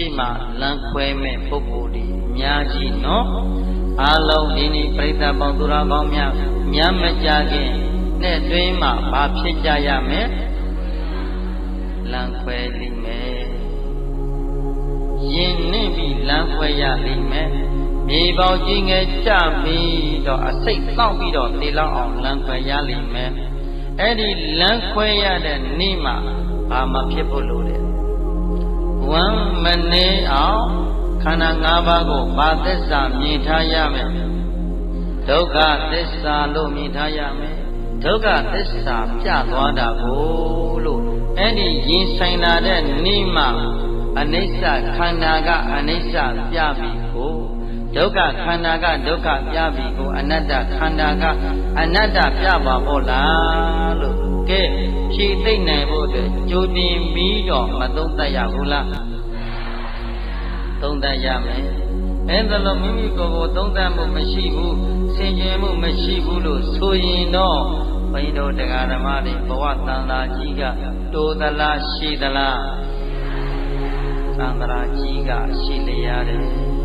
ရှိမှလမ်းခွဲမဲ့ပုဂ္ဂိုလ်ဒီအများကြီးနော်အားလုံးဒီနေ့ပြိဿပေါင်းသူတော်ကောင်းများများမကြခင်နဲ့တွင်းမှာဘာဖြစ်ကြရမလဲလမ်းခွဲလိမ့်မယ်ယင်နှင့်ပြီးလမ်းခွဲရလိမ့်မယ်မြေပေါကြီးငယ်ကြပြီးတော့အစိတ်တောက်ပြီးတော့တေလောက်အောင်လမ်းခွဲရလိမ့်မယ်အဲ့ဒီလမ်းခွဲရတဲ့နေ့မှာဘာမှဖြစ်ဖို့လိုတယ်ဝမ်းမ နေအောင်ခန္ဓာ၅ပါးကိုဘာသစ္စာမြင်ထားရမယ်ဒုက္ခသစ္စာလို့မြင်ထားရမယ်ဒုက္ခသစ္စာပြသွားတာကိုလို့အဲ့ဒီရင်ဆိုင်လာတဲ့နေ့မှအနိစ္စခန္ဓာကအနိစ္စပြပြီကိုဒုက္ခခန္ဓာကဒုက္ခပြပြီကိုအနတ္တခန္ဓာကအနတ္တပြပါဖို့လားလို့ကဲဖြည့်သိမ့်နိုင်ဖို့အတွက်ကြိုတင်ပြီးတော့မသုံးသပ်ရဘူးလား သုံးသပ်ရမယ်အဲ့ဒါလို့မိမိကိုယ်ကိုသုံးသပ်မှုမရှိဘူးဆင်ခြင်မှုမရှိဘူးလို့ဆိုရင်တော့ဘိန်းတို့တရားဓမ္မတွေဘဝတန်တာကြီးကတိုးသလားရှိသလားသံဃာကြီးကရှိလျားတယ်